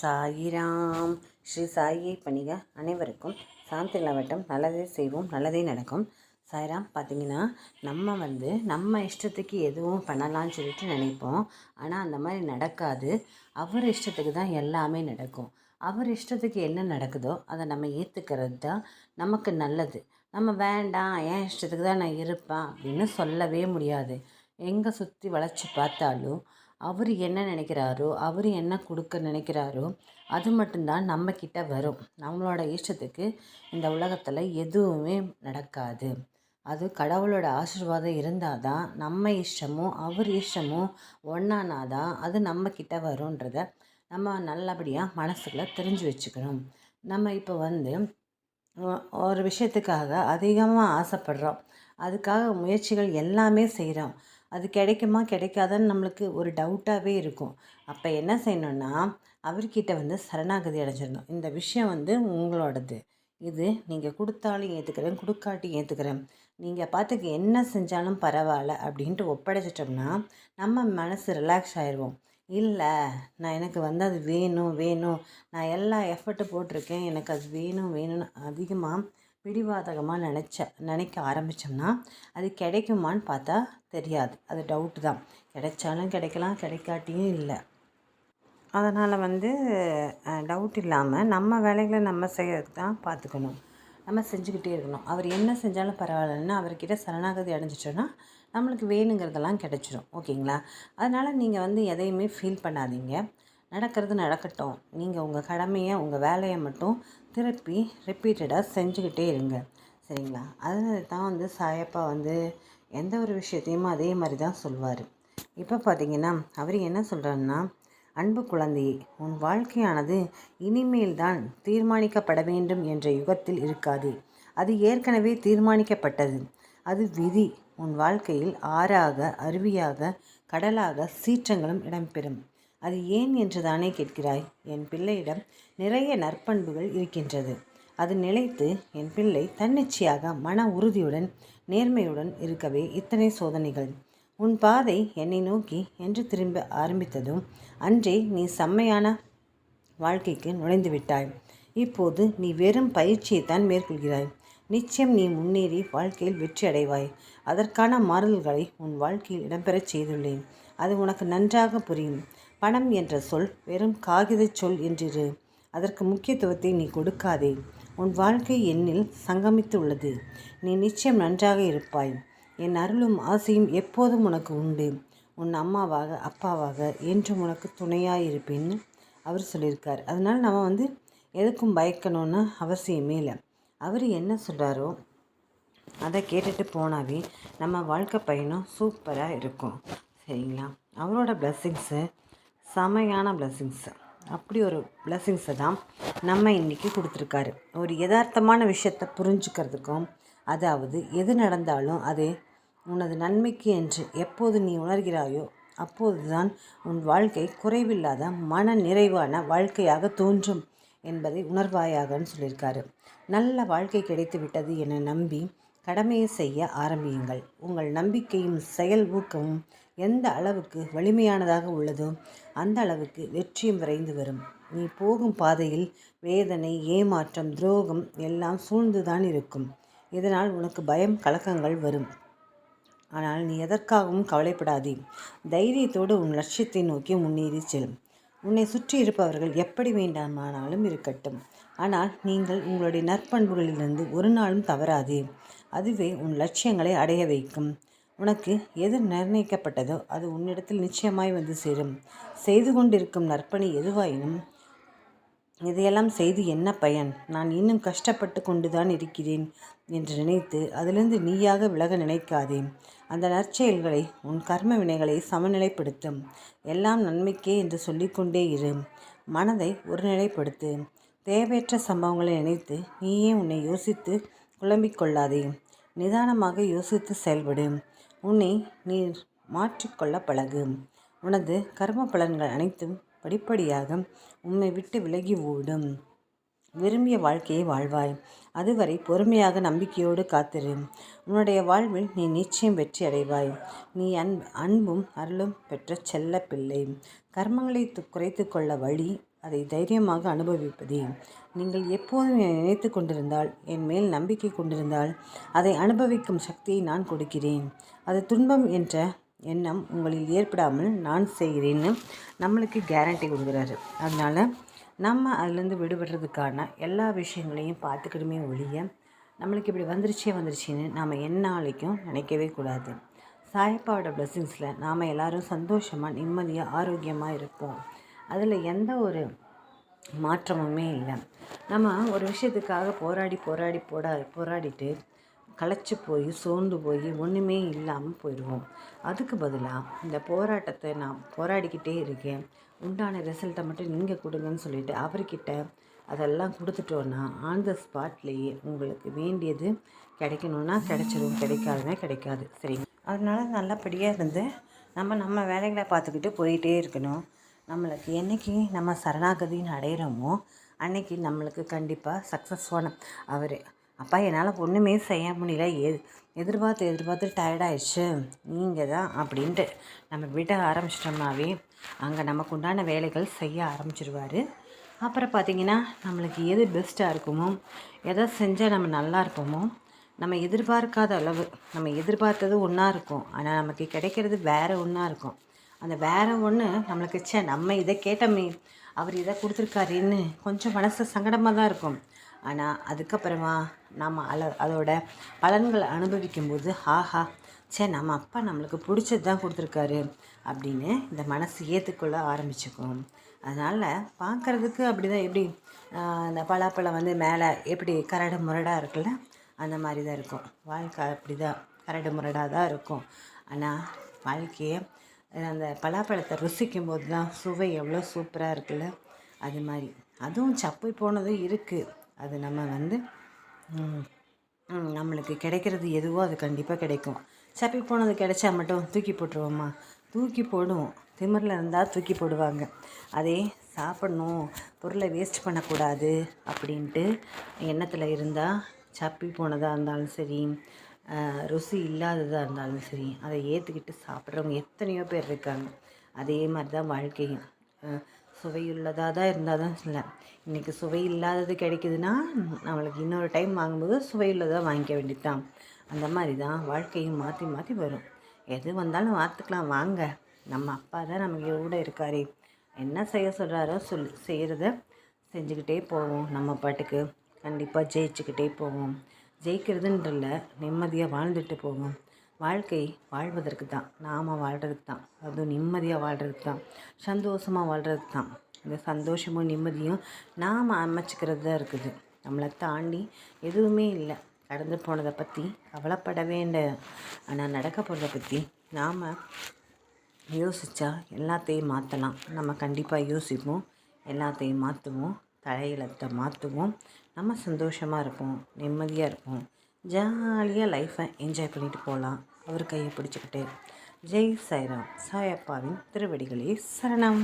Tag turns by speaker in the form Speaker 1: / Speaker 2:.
Speaker 1: சாயிராம். ஸ்ரீ சாயியை பணிக அனைவருக்கும் சாந்தி நிலவட்டம் நல்லதே செய்வோம் நல்லதே நடக்கும். சாய்ராம் பார்த்தீங்கன்னா நம்ம வந்து நம்ம இஷ்டத்துக்கு எதுவும் பண்ணலாம்னு சொல்லிட்டு நினைப்போம். ஆனால் அந்த மாதிரி நடக்காது. அவர் இஷ்டத்துக்கு தான் எல்லாமே நடக்கும். அவர் இஷ்டத்துக்கு என்ன நடக்குதோ அதை நம்ம ஏற்றுக்கிறது தான் நமக்கு நல்லது. நம்ம வேண்டாம் என் இஷ்டத்துக்கு தான் நான் இருப்பேன் அப்படின்னு சொல்லவே முடியாது. எங்கே சுற்றி வளைச்சி பார்த்தாலும் அவர் என்ன நினைக்கிறாரோ அவர் என்ன கொடுக்க நினைக்கிறாரோ அது மட்டும்தான் நம்மக்கிட்ட வரும். நம்மளோட இஷ்டத்துக்கு இந்த உலகத்தில் எதுவுமே நடக்காது. அது கடவுளோட ஆசீர்வாதம் இருந்தால் தான் நம்ம இஷ்டமும் அவர் இஷ்டமும் ஒன்றானா தான் அது நம்மக்கிட்ட வரும்ன்றத நம்ம நல்லபடியாக மனசுக்குள்ளே தெரிஞ்சு வச்சுக்கணும். நம்ம இப்போ வந்து ஒரு விஷயத்துக்காக அதிகமாக ஆசைப்படுறோம். அதுக்காக முயற்சிகள் எல்லாமே செய்கிறோம் அது கிடைக்குமா கிடைக்காதான்னு நம்மளுக்கு ஒரு டவுட்டாகவே இருக்கும். அப்போ என்ன செய்யணுன்னா அவர்கிட்ட வந்து சரணாகதி அடைஞ்சிடணும். இந்த விஷயம் வந்து உங்களோடது. இது நீங்கள் கொடுத்தாலும் ஏற்றுக்கிறேன் கொடுக்காட்டி ஏற்றுக்கிறேன் நீங்கள் பார்த்துக்கு என்ன செஞ்சாலும் பரவாயில்ல அப்படின்ட்டு ஒப்படைச்சிட்டோம்னா நம்ம மனசு ரிலாக்ஸ் ஆயிடுவோம். இல்லை நான் எனக்கு வந்து அது வேணும் வேணும். நான் எல்லா எஃபர்ட்டு போட்டிருக்கேன். எனக்கு அது வேணும் வேணும்னு அதிகமாக பிடிவாதகமாக நினச்ச நினைக்க ஆரம்பித்தோம்னா அது கிடைக்குமான்னு பார்த்தா தெரியாது. அது டவுட்டு தான். கிடைச்சாலும் கிடைக்கலாம் கிடைக்காட்டியும் இல்லை. அதனால் வந்து டவுட் இல்லாமல் நம்ம வேலைகளை நம்ம செய்யறதுக்கு தான் பார்த்துக்கணும். நம்ம செஞ்சுக்கிட்டே இருக்கணும். அவர் என்ன செஞ்சாலும் பரவாயில்லன்னு அவர்கிட்ட சரணாகதி அடைஞ்சிட்டோன்னா நம்மளுக்கு வேணுங்கிறதெல்லாம் கிடச்சிரும். ஓகேங்களா? அதனால் நீங்கள் வந்து எதையுமே ஃபீல் பண்ணாதீங்க. நடக்கிறது நடக்கட்டும். நீங்கள் உங்கள் கடமையை உங்கள் வேலையை மட்டும் திருப்பி ரிப்பீட்டடாக செஞ்சுக்கிட்டே இருங்க. சரிங்களா? அதனால தான் வந்து சாயப்பா வந்து எந்த ஒரு விஷயத்தையும் அதே மாதிரி தான் சொல்வார். இப்போ பார்த்தீங்கன்னா அவர் என்ன சொல்கிறாருன்னா அன்பு குழந்தையே உன் வாழ்க்கையானது இனிமேல் தான் தீர்மானிக்கப்பட வேண்டும் என்ற யுகத்தில் இருக்காது. அது ஏற்கனவே தீர்மானிக்கப்பட்டது. அது விதி. உன் வாழ்க்கையில் ஆறாக அருவியாக கடலாக சீற்றங்களும் இடம்பெறும். அது ஏன் என்று தானே கேட்கிறாய்? என் பிள்ளையிடம் நிறைய நற்பண்புகள் இருக்கின்றது. அது நிலைத்து என் பிள்ளை தன்னிச்சையாக மன உறுதியுடன் நேர்மையுடன் இருக்கவே இத்தனை சோதனைகள். உன் பாதை என்னை நோக்கி என்று திரும்ப ஆரம்பித்ததும் அன்றே நீ செம்மையான வாழ்க்கைக்கு நுழைந்து விட்டாய். இப்போது நீ வெறும் பயிற்சியைத்தான் மேற்கொள்கிறாய். நிச்சயம் நீ முன்னேறி வாழ்க்கையில் வெற்றி அடைவாய். அதற்கான மாறுதல்களை உன் வாழ்க்கையில் இடம்பெறச் செய்துள்ளேன். அது உனக்கு நன்றாக புரியும். பணம் என்ற சொல் வெறும் காகித சொல் என்றிரு. அதற்கு முக்கியத்துவத்தை நீ கொடுக்காதே. உன் வாழ்க்கை என்னில் சங்கமித்து உள்ளது நீ நிச்சயம் நன்றாக இருப்பாய். என் அருளும் ஆசையும் எப்போதும் உனக்கு உண்டு. உன் அம்மாவாக அப்பாவாக என்றும் உனக்கு துணையாக இருப்பேன்னு அவர் சொல்லியிருக்கார். அதனால் நம்ம வந்து எதுக்கும் பயக்கணும்னு அவசியமே இல்லை. அவர் என்ன சொல்கிறாரோ அதை கேட்டுட்டு போனாவே நம்ம வாழ்க்கை பயணம் சூப்பராக இருக்கும். சரிங்களா? அவரோட பிளஸ்ஸிங்ஸை செமையான பிளஸ்ஸிங்ஸு அப்படி ஒரு பிளஸ்ஸிங்ஸை தான் நம்ம இன்றைக்கி கொடுத்துருக்காரு. ஒரு யதார்த்தமான விஷயத்தை புரிஞ்சுக்கிறதுக்கும் அதாவது எது நடந்தாலும் அது உனது நன்மைக்கு என்று எப்போது நீ உணர்கிறாயோ அப்போதுதான் உன் வாழ்க்கை குறைவில்லாத மன நிறைவான வாழ்க்கையாக தோன்றும் என்பதை உணர்வாயாகன்னு சொல்லியிருக்காரு. நல்ல வாழ்க்கை கிடைத்து விட்டது என நம்பி கடமையை செய்ய ஆரம்பியுங்கள். உங்கள் நம்பிக்கையும் செயல் ஊக்கமும் எந்த அளவுக்கு வலிமையானதாக உள்ளதோ அந்த அளவுக்கு வெற்றியும் விரைந்து வரும். நீ போகும் பாதையில் வேதனை ஏமாற்றம் துரோகம் எல்லாம் சூழ்ந்துதான் இருக்கும். இதனால் உனக்கு பயம் கலக்கங்கள் வரும். ஆனால் நீ எதற்காகவும் கவலைப்படாதே. தைரியத்தோடு உன் லட்சியத்தை நோக்கி முன்னேறி செல்லும். உன்னை சுற்றி இருப்பவர்கள் எப்படி வேண்டாமானாலும் இருக்கட்டும். ஆனால் நீங்கள் உங்களுடைய நற்பண்புகளிலிருந்து ஒரு நாளும் தவறாதே. அதுவே உன் லட்சியங்களை அடைய வைக்கும். உனக்கு எது நிர்ணயிக்கப்பட்டதோ அது உன்னிடத்தில் நிச்சயமாய் வந்து சேரும். செய்து கொண்டிருக்கும் நற்பணி எதுவாயினும் இதையெல்லாம் செய்து என்ன பயன்? நான் இன்னும் கஷ்டப்பட்டு கொண்டுதான் இருக்கிறேன் என்று நினைத்து அதிலிருந்து நீயாக விலக நினைக்காதே. அந்த நற்செயல்களை உன் கர்ம வினைகளை சமநிலைப்படுத்தும். எல்லாம் நன்மைக்கே என்று சொல்லிக்கொண்டே இரு. மனதை ஒருநிலைப்படுத்து. தேவையற்ற சம்பவங்களை நினைத்து நீயே உன்னை யோசித்து குழம்பிக் கொள்ளாதே. நிதானமாக யோசித்து செயல்படும் உன்னை நீ மாற்றிக்கொள்ள பழகு. உனது கர்ம பலன்கள் அனைத்தும் படிப்படியாக உம்மை விட்டு விலகி ஓடும். விரும்பிய வாழ்க்கையை வாழ்வாய். அதுவரை பொறுமையாக நம்பிக்கையோடு காத்திரு. உன்னுடைய வாழ்வில் நீ நிச்சயம் வெற்றி அடைவாய். நீ அன் அன்பும் அருளும் பெற்ற செல்ல பிள்ளை கர்மங்களை குறைத்து கொள்ள வழி அதை தைரியமாக அனுபவிப்பதே. நீங்கள் எப்போதும் நினைத்து கொண்டிருந்தால் என் மேல் நம்பிக்கை கொண்டிருந்தால் அதை அனுபவிக்கும் சக்தியை நான் கொடுக்கிறேன். அது துன்பம் என்ற எண்ணம் உங்களில் ஏற்படாமல் நான் செய்கிறேன்னு நம்மளுக்கு கேரண்டி கொடுக்குறாரு. அதனால் நம்ம அதுலேருந்து விடுபடுறதுக்கான எல்லா விஷயங்களையும் பார்த்துக்கிட்டுமே ஒழிய நம்மளுக்கு இப்படி வந்துருச்சே வந்துருச்சுன்னு நாம் எந்நாளைக்கும் நினைக்கவே கூடாது. சாயப்பாவோட பிளெஸ்ஸிங்ஸில் நாம் எல்லோரும் சந்தோஷமாக நிம்மதியாக ஆரோக்கியமாக இருப்போம். அதில் எந்த ஒரு மாற்றமுமே இல்லை. நம்ம ஒரு விஷயத்துக்காக போராடி போராடி போடா போராடிட்டு களைச்சி போய் சோர்ந்து போய் ஒன்றுமே இல்லாமல் போயிடுவோம். அதுக்கு பதிலாக இந்த போராட்டத்தை நான் போராடிக்கிட்டே இருக்கேன். உண்டான ரிசல்ட்டை மட்டும் நீங்கள் கொடுங்கன்னு சொல்லிவிட்டு அவர்கிட்ட அதெல்லாம் கொடுத்துட்டோன்னா ஆன் த ஸ்பாட்லேயே உங்களுக்கு வேண்டியது கிடைக்கணுன்னா கிடைச்சிடும் கிடைக்காதுன்னா கிடைக்காது. சரிங்க அதனால் நல்லபடியாக இருந்து நம்ம நம்ம வேலைகளை பார்த்துக்கிட்டு போயிட்டே இருக்கணும். நம்மளுக்கு என்றைக்கு நம்ம சரணாகதின்னு அடையிறோமோ அன்னைக்கு நம்மளுக்கு கண்டிப்பாக சக்ஸஸ்ஃபான அவர் அப்பா என்னால் ஒன்றுமே செய்ய முடியல. எ எதிர்பார்த்து எதிர்பார்த்து டயர்டாயிடுச்சு நீங்கள் தான் அப்படின்ட்டு நம்ம விட ஆரம்பிச்சிட்டோம்னாவே அங்கே நமக்கு உண்டான வேலைகள் செய்ய ஆரம்பிச்சிருவார். அப்புறம் பார்த்திங்கன்னா நம்மளுக்கு எது பெஸ்ட்டாக இருக்குமோ எதை செஞ்சால் நம்ம நல்லா இருப்போமோ நம்ம எதிர்பார்க்காத அளவு நம்ம எதிர்பார்த்தது ஒன்றா இருக்கும். ஆனால் நமக்கு கிடைக்கிறது வேறு ஒன்றா இருக்கும். அந்த வேறு ஒன்று நம்மளுக்கு சே நம்ம இதை கேட்டோமே அவர் இதை கொடுத்துருக்காருன்னு கொஞ்சம் மனசு சங்கடமாக தான் இருக்கும். ஆனால் அதுக்கப்புறமா நம்ம அல அதோட பலன்களை அனுபவிக்கும்போது ஆஹா சே நம்ம அப்பா நம்மளுக்கு பிடிச்சது தான் கொடுத்துருக்காரு அப்படின்னு இந்த மனசு ஏற்றுக்கொள்ள ஆரம்பிச்சுக்கும். அதனால் பார்க்குறதுக்கு அப்படி தான் எப்படி இந்த பலாப்பழம் வந்து மேலே எப்படி கரடு முரடாக இருக்குல்ல அந்த மாதிரி தான் இருக்கும். வாழ்க்கை அப்படி தான் கரடு முரடாக தான் இருக்கும். ஆனால் வாழ்க்கையை அந்த பலாப்பழத்தை ருசிக்கும் போது தான் சுவை எவ்வளோ சூப்பராக இருக்குல்ல? அது மாதிரி. அதுவும் சப்பை போனதும் இருக்குது அது நம்ம வந்து நம்மளுக்கு கிடைக்கிறது எதுவோ அது கண்டிப்பாக கிடைக்கும். சப்பி போனது கிடைச்சா மட்டும் தூக்கி போட்டுருவோம்மா தூக்கி போடுவோம். திமிரில் இருந்தால் தூக்கி போடுவாங்க. அதே சாப்பிட்ணும். பொருளை வேஸ்ட் பண்ணக்கூடாது அப்படின்ட்டு எண்ணத்தில் இருந்தால் சப்பி போனதாக இருந்தாலும் சரி ருசி இல்லாததாக இருந்தாலும் சரி அதை ஏற்றுக்கிட்டு சாப்பிட்றவங்க எத்தனையோ பேர் இருக்காங்க. அதே மாதிரி தான் வாழ்க்கையும் சுவையுள்ளதாக தான் இருந்தால் தான் இல்லை. இன்றைக்கி சுவை இல்லாதது கிடைக்குதுன்னா நம்மளுக்கு இன்னொரு டைம் வாங்கும்போது சுவையுள்ளதாக வாங்கிக்க வேண்டியது தான் அந்த மாதிரி தான் வாழ்க்கையும் மாற்றி மாற்றி வரும். எது வந்தாலும் பார்த்துக்கலாம் வாங்க. நம்ம அப்பா தான் நமக்கு கூட இருக்காரே. என்ன செய்ய சொல்கிறாரோ சொல் செய்கிறத செஞ்சுக்கிட்டே போவோம் நம்ம பாட்டுக்கு. கண்டிப்பாக ஜெயிச்சுக்கிட்டே போவோம். ஜெயிக்கிறதுன்றல்ல நிம்மதியாக வாழ்ந்துட்டு போவோம். வாழ்க்கை வாழ்வதற்கு தான் நாம் வாழ்கிறதுக்கு தான் அதுவும் நிம்மதியாக வாழ்கிறதுக்கு தான் சந்தோஷமாக வாழ்கிறதுக்கு தான் இந்த சந்தோஷமும் நிம்மதியும் நாம் அமைச்சிக்கிறது தான் இருக்குது. நம்மளை தாண்டி எதுவுமே இல்லை. கடந்து போனதை பற்றி கவலைப்பட வேண்ட ஆனால் நடக்க போகிறத பற்றி நாம் யோசித்தா எல்லாத்தையும் மாற்றலாம் நம்ம கண்டிப்பாக யோசிப்போம். எல்லாத்தையும் மாற்றுவோம் தலையிலத்தை மாற்றுவோம் நம்ம சந்தோஷமாக இருப்போம் நிம்மதியாக இருப்போம். ஜாலியாக லைஃப்பை என்ஜாய் பண்ணிட்டு போகலாம் அவர் கையை பிடிச்சிக்கிட்டு. ஜெய் சாய்ராம் சாயப்பாவின் திருவடிகளே சரணம்.